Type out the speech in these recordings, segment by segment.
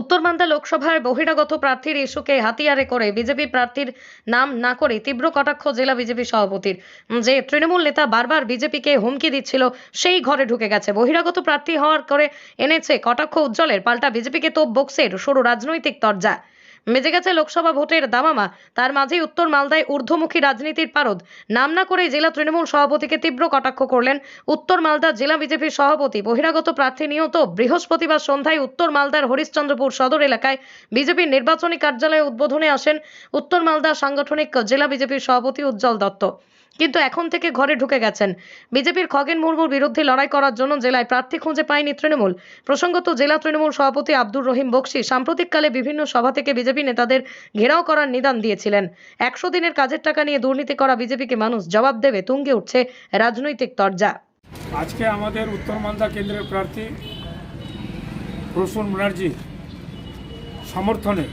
উত্তর মান্দা লোকসভার বহিরাগত প্রার্থীর ইস্যুকে হাতিয়ারে করে বিজেপি প্রার্থীর নাম না করে তীব্র কটাক্ষ জেলা বিজেপি সভাপতির। যে তৃণমূল নেতা বারবার বিজেপিকে হুমকি দিচ্ছিল, সেই ঘরে ঢুকে গেছে। বহিরাগত প্রার্থী হওয়ার করে এনেছে কটাক্ষ উজ্জ্বলের, পাল্টা বিজেপিকে তোপ বক্সের, সরু রাজনৈতিক তরজা। মেজে গেছে লোকসভা ভোটের দামামা, তার মাঝেই উত্তর মালদায় ঊর্ধ্বমুখী রাজনীতির পারদ। নাম না করেই জেলা তৃণমূল সভাপতিকে তীব্র কটাক্ষ করলেন উত্তর মালদা জেলা বিজেপির সভাপতি। বহিরাগত প্রার্থী নিহত। বৃহস্পতিবার সন্ধ্যায় উত্তর মালদার হরিশ্চন্দ্রপুর সদর এলাকায় বিজেপির নির্বাচনী কার্যালয়ে উদ্বোধনে আসেন উত্তর মালদা সাংগঠনিক জেলা বিজেপির সভাপতি উজ্জ্বল দত্ত। কিন্তু এখন থেকে ঘরে ঢুকে গেছেন। বিজেপির খগেন মুর্মুর বিরুদ্ধে লড়াই করার জন্য জেলায় প্রার্থী খুঁজে পায়নি তৃণমূল। প্রসঙ্গত জেলা তৃণমূল সভাপতি আব্দুর রহিম বক্সি সাম্প্রতিককালে বিভিন্ন সভা থেকে বিজেপি নেতাদের ঘেরাও করার নিদান দিয়েছিলেন। একশো দিনের কাজের টাকা নিয়ে দুর্নীতি করা বিজেপিকে মানুষ জবাব দেবে তুঙ্গে উঠছে রাজনৈতিক তরজা। আজকে আমাদের উত্তর মালদা কেন্দ্রের প্রার্থী প্রসূন ব্যানার্জি সমর্থনে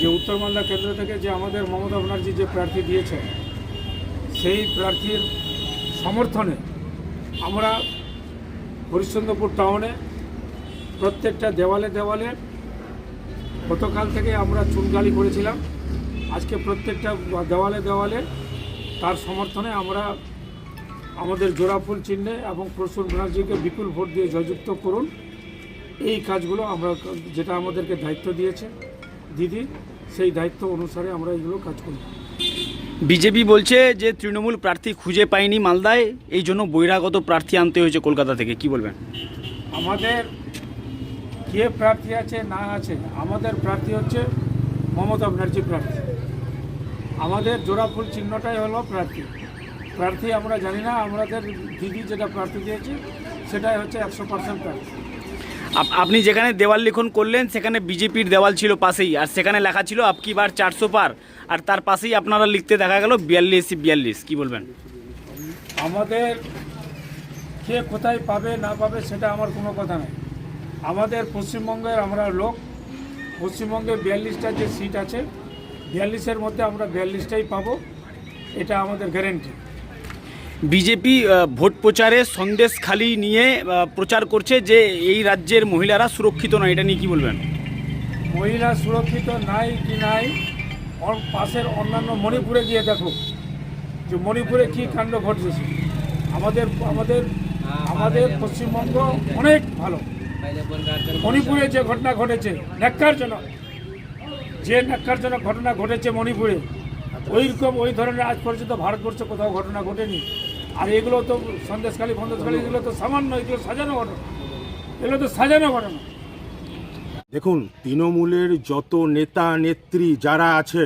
যে উত্তর মালদা কেন্দ্র থেকে যে আমাদের মমতা ব্যানার্জি যে প্রার্থী দিয়েছে সেই প্রার্থীর সমর্থনে আমরা হরিশ্চন্দ্রপুর টাউনে প্রত্যেকটা দেওয়ালে দেওয়ালে গতকাল থেকে আমরা চুনগালি করেছিলাম। আজকে প্রত্যেকটা দেওয়ালে দেওয়ালে তার সমর্থনে আমরা আমাদের জোড়াফুল চিহ্নে এবং প্রসূন ব্যানার্জিকে বিপুল ভোট দিয়ে জয়যুক্ত করুন। এই কাজগুলো আমরা যেটা আমাদেরকে দায়িত্ব দিয়েছে, দিদি সেই দায়িত্ব অনুসারে আমরা এইগুলো কাজ করি বিজেপি বলছে যে তৃণমূল প্রার্থী খুঁজে পায়নি মালদায়, এই জন্য বহিরাগত প্রার্থী আনতে হয়েছে কলকাতা থেকে। কি বলবেন? আমাদের কে প্রার্থী আছে, না আছে, আমাদের প্রার্থী হচ্ছে মমতা ব্যানার্জি প্রার্থী। আমাদের জোড়াফুল চিহ্নটাই হলো প্রার্থী। প্রার্থী আমরা জানি না, আমাদের দিদি যেটা প্রার্থী দিয়েছে, সেটাই হচ্ছে একশো পার্সেন্ট প্রার্থী। আপনি যেখানে দেওয়াল লিখন করলেন, সেখানে বিজেপির দেওয়াল ছিল পাশেই। আর সেখানে লেখা ছিল আপকি বার চারশো পার? আর তার পাশেই আপনারা লিখতে দেখা গেল, বিয়াল্লিশ বিয়াল্লিশ। কি বলবেন? আমাদের কে কোথায় পাবে, না পাবে, সেটা আমার কোনো কথা নেই। আমাদের পশ্চিমবঙ্গের আমরা লোক, পশ্চিমবঙ্গে বিয়াল্লিশটা যে সিট আছে, বিয়াল্লিশের মধ্যে আমরা বিয়াল্লিশটাই পাবো, এটা আমাদের গ্যারেন্টি বিজেপি ভোট প্রচারে সন্দেশ খালি নিয়ে প্রচার করছে যে এই রাজ্যের মহিলারা সুরক্ষিত নয়। এটা নিয়ে কি বলবেন? মহিলা সুরক্ষিত নাই কি নাই পাশের অন্যান্য মণিপুরে গিয়ে দেখো যে মণিপুরে কি কাণ্ড ঘটতেছে আমাদের আমাদের আমাদের পশ্চিমবঙ্গ অনেক ভালো। মণিপুরে যে ঘটনা ঘটেছে, ন্যাক্কারজনক। যে ন্যাক্কারজনক ঘটনা ঘটেছে মণিপুরে ওই রকম ওই ধরনের আজ পর্যন্ত ভারতবর্ষে কোথাও ঘটনা ঘটেনি। আর এগুলো তো সন্দেশখালী ফন্দেশখালী এগুলো তো সামান্য, এগুলো সাজানো ঘটনা। এগুলো তো সাজানো ঘটনা। দেখুন, তৃণমূলের যত নেতা, নেত্রী যারা আছে,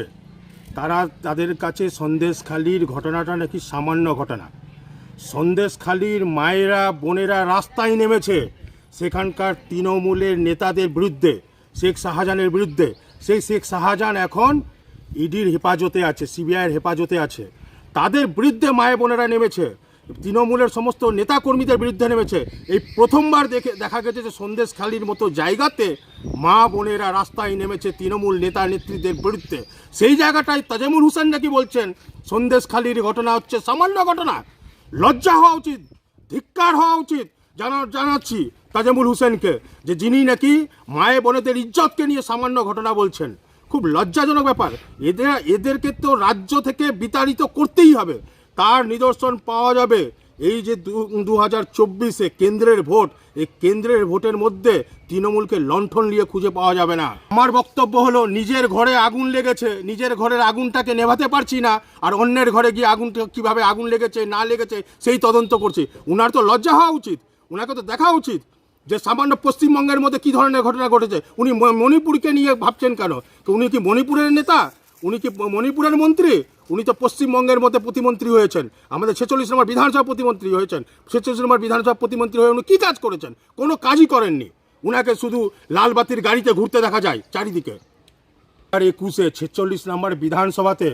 তারা তাদের কাছে সন্দেশখালির ঘটনাটা নাকি সামান্য ঘটনা। সন্দেশখালির মায়েরা, বোনেরা রাস্তায় নেমেছে সেখানকার তৃণমূলের নেতাদের বিরুদ্ধে, শেখ শাহজাহানের বিরুদ্ধে। সেই শেখ শাহজাহান এখন ইডির হেফাজতে আছে, সিবিআইয়ের হেফাজতে আছে। তাদের বিরুদ্ধে মায়ে বোনেরা নেমেছে। তৃণমূলের সমস্ত নেতাকর্মীদের বিরুদ্ধে নেমেছে। এই প্রথমবার দেখে দেখা গেছে যে সন্দেশখালির মতো জায়গাতে মা বোনেরা রাস্তায় নেমেছে তৃণমূল নেতা নেত্রীদের বিরুদ্ধে। সেই জায়গাটায় তাজেমুল হুসেন নাকি বলছেন সন্দেশখালির ঘটনা হচ্ছে সামান্য ঘটনা। লজ্জা হওয়া উচিত, ধিক্কার হওয়া উচিত। জানা, জানাচ্ছি তাজেমুল হুসেনকে যে যিনি নাকি মায়ে বোনেদের ইজ্জতকে নিয়ে সামান্য ঘটনা বলছেন। খুব লজ্জাজনক ব্যাপার। এদের, এদেরকে তো রাজ্য থেকে বিতাড়িত করতেই হবে। তার নিদর্শন পাওয়া যাবে। এই যে দু হাজার চব্বিশে কেন্দ্রের ভোট, এই কেন্দ্রের ভোটের মধ্যে তৃণমূলকে লণ্ঠন নিয়ে খুঁজে পাওয়া যাবে না। আমার বক্তব্য হলো, নিজের ঘরে আগুন লেগেছে। নিজের ঘরের আগুনটাকে নেভাতে পারছি না। আর অন্যের ঘরে গিয়ে আগুনটা কীভাবে আগুন লেগেছে, না লেগেছে, সেই তদন্ত করছি। উনার তো লজ্জা হওয়া উচিত। ওনাকে তো দেখা উচিত। যে সামান্য পশ্চিমবঙ্গের মধ্যে কি ধরনের ঘটনা ঘটেছে? উনি মণিপুরকে নিয়ে ভাবছেন কেন? তো উনি কি মণিপুরের নেতা? উনি কি মণিপুরের মন্ত্রী? উনি তো পশ্চিমবঙ্গের মধ্যে প্রতিমন্ত্রী হয়েছেন। আমাদের ছেচল্লিশ নম্বর বিধানসভা প্রতিমন্ত্রী হয়েছেন। ছেচল্লিশ নম্বর বিধানসভা প্রতিমন্ত্রী হয়ে উনি কী কাজ করেছেন? কোনো কাজই করেননি। উনাকে শুধু লালবাতির গাড়িতে ঘুরতে দেখা যায় চারিদিকে। আর একুশে ছেচল্লিশ নম্বর বিধানসভাতে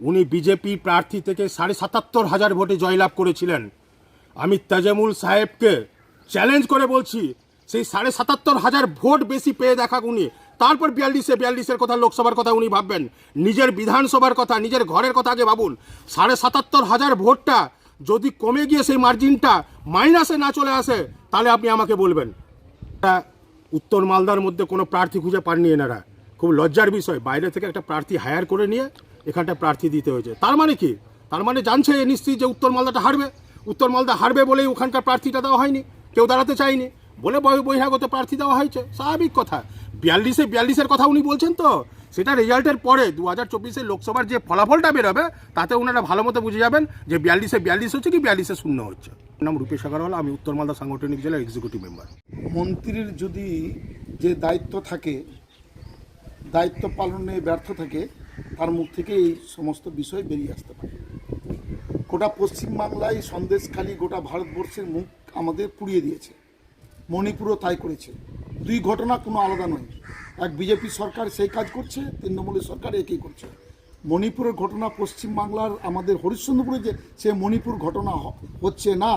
উনি বিজেপি প্রার্থী থেকে সাড়ে সাতাত্তর হাজার ভোটে জয়লাভ করেছিলেন। আমি তাজামুল সাহেবকে চ্যালেঞ্জ করে বলছি, সেই সাড়ে সাতাত্তর হাজার ভোট বেশি পেয়ে দেখা উনি। তারপর বিয়াল্লিশে বিয়াল্লিশের কথা, লোকসভার কথা উনি ভাববেন। নিজের বিধানসভার কথা, নিজের ঘরের কথা আগে ভাবুন। সাড়ে সাতাত্তর হাজার ভোটটা যদি কমে গিয়ে সেই মার্জিনটা মাইনাসে না চলে আসে, তাহলে আপনি আমাকে বলবেন। উত্তর মালদার মধ্যে কোনো প্রার্থী খুঁজে পাননি এনারা। খুব লজ্জার বিষয়, বাইরে থেকে একটা প্রার্থী হায়ার করে নিয়ে এখানটা প্রার্থী দিতে হয়েছে। তার মানে কি? তার মানে জানছে নিশ্চয়ই যে উত্তর মালদাটা হারবে। উত্তর মালদা হারবে বলেই ওখানকার প্রার্থীটা দেওয়া হয়নি। কেউ দাঁড়াতে চায়নি। বলে বহি- বহিরাগত প্রার্থী দেওয়া হয়েছে। স্বাভাবিক কথা। বিয়াল্লিশে, বিয়াল্লিশের কথা উনি বলছেন তো। সেটা রেজাল্টের পরে দু হাজার চব্বিশে লোকসভার যে ফলাফলটা বেরোবে, তাতে ওনারা ভালো মতো বুঝে যাবেন যে বিয়াল্লিশে বিয়াল্লিশ হচ্ছে কি বিয়াল্লিশে শূন্য হচ্ছে। নাম রূপেশ আগারওয়াল, আমি উত্তর মালদা সাংগঠনিক জেলার এক্সিকিউটিভ মেম্বার মন্ত্রীর যদি যে দায়িত্ব থাকে, দায়িত্ব পালনে ব্যর্থ থাকে, তার মুখ থেকে এই সমস্ত বিষয় বেরিয়ে আসতে পারে। গোটা পশ্চিমবাংলায় সন্দেশখালী, গোটা ভারতবর্ষের মুখ আমাদের পুড়িয়ে দিয়েছে। মণিপুরও তাই করেছে। দুই ঘটনা কোনো আলাদা নয়। এক বিজেপি সরকার সেই কাজ করছে তৃণমূলের সরকার একই করছে। মণিপুরের ঘটনা পশ্চিমবাংলার আমাদের হরিশ্চন্দ্রপুরে যে সে মণিপুর ঘটনা হচ্ছে না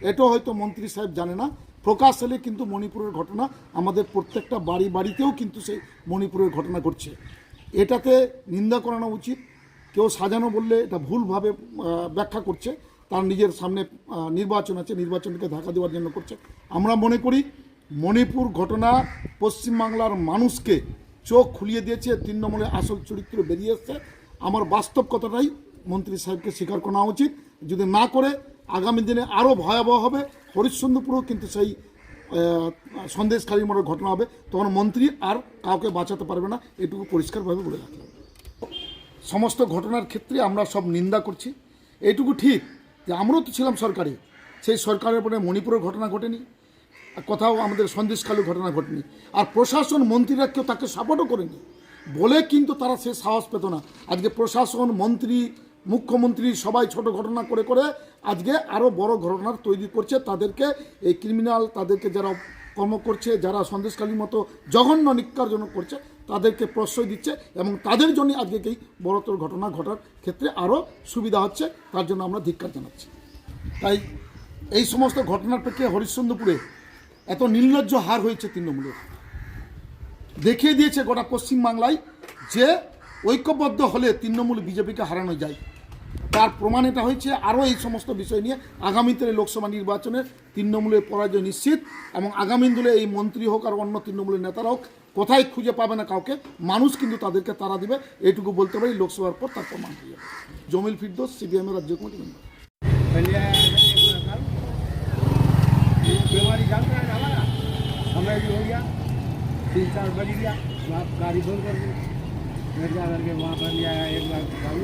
এটাও হয়তো মন্ত্রী সাহেব জানে না। প্রকাশ হলে কিন্তু মণিপুরের ঘটনা আমাদের প্রত্যেকটা বাড়ি বাড়িতেও কিন্তু সেই মণিপুরের ঘটনা ঘটছে। এটাতে নিন্দা করানো উচিত। কেউ সাজানো বললে এটা ভুলভাবে ব্যাখ্যা করছে। তার নিজের সামনে নির্বাচন আছে নির্বাচনকে ধাক্কা দেওয়ার জন্য করছে। আমরা মনে করি মণিপুর ঘটনা পশ্চিমবাংলার মানুষকে চোখ খুলিয়ে দিয়েছে তৃণমূলের আসল চরিত্র বেরিয়ে এসছে। আমার বাস্তব কথাটাই মন্ত্রী সাহেবকে স্বীকার করা উচিত। যদি না করে আগামী দিনে আরও ভয়াবহ হবে। হরিশ্চন্দ্রপুরেও কিন্তু সেই আহ, সন্দেশখালীর মতো ঘটনা হবে। তখন মন্ত্রী আর কাউকে বাঁচাতে পারবে না এটুকু পরিষ্কারভাবে বলে রাখলাম। সমস্ত ঘটনার ক্ষেত্রে আমরা সব নিন্দা করছি। এইটুকু ঠিক যে আমরাও তো ছিলাম সরকারে। সেই সরকারের পরে মণিপুরের ঘটনা ঘটেনি কোথাও আমাদের সন্দেশকালীয় ঘটনা ঘটেনি। আর প্রশাসন মন্ত্রীরা কেউ তাকে সাপোর্টও করেনি। বলে কিন্তু তারা সে সাহস পেত না। আজকে প্রশাসন, মন্ত্রী, মুখ্যমন্ত্রী সবাই ছোট ঘটনা করে করে আজকে আরও বড় ঘটনার তৈরি করছে। তাদেরকে এই ক্রিমিনাল তাদেরকে যারা কর্ম করছে, যারা সন্দেশকালীর মতো জঘন্য নিকারজনক করছে, তাদেরকে প্রশ্রয় দিচ্ছে এবং তাদের জন্য আজকে এই বড়তর ঘটনা ঘটার ক্ষেত্রে আরও সুবিধা হচ্ছে, তার জন্য আমরা ধিক্কার জানাচ্ছি। তাই এই সমস্ত ঘটনার প্রেক্ষে হরিশ্চন্দ্রপুরে এত নির্লজ্জ হার হয়েছে তৃণমূলের। দেখিয়ে দিয়েছে গোটা পশ্চিমবাংলায় যে ঐক্যবদ্ধ হলে তৃণমূল বিজেপিকে হারানো যায়। তার প্রমাণ এটা হয়েছে আরও এই সমস্ত বিষয় নিয়ে আগামীতে লোকসভা নির্বাচনে তৃণমূলের পরাজয় নিশ্চিত এবং আগামী দিনে এই মন্ত্রী হোক আর অন্য তৃণমূলের নেতারা হোক কোথায় খুঁজে পাবে না কাউকে মানুষ কিন্তু তাদেরকে তারা দিবে এইটুকু বলতে পারি লোকসভার পর তার প্রমাণ হয়ে যাবে জমিল ফিরদোস সিপিএমের রাজ্য কমিটি মেম্বার बीमारी चल रहा है हमारा समय भी हो गया तीन चार बज गया आप गाड़ी फोन कर दी घर जा करके वहाँ पर लिया एक बार गाड़ी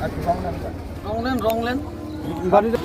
আচ্ছা, রং রংলেন রংলেন বাড়িতে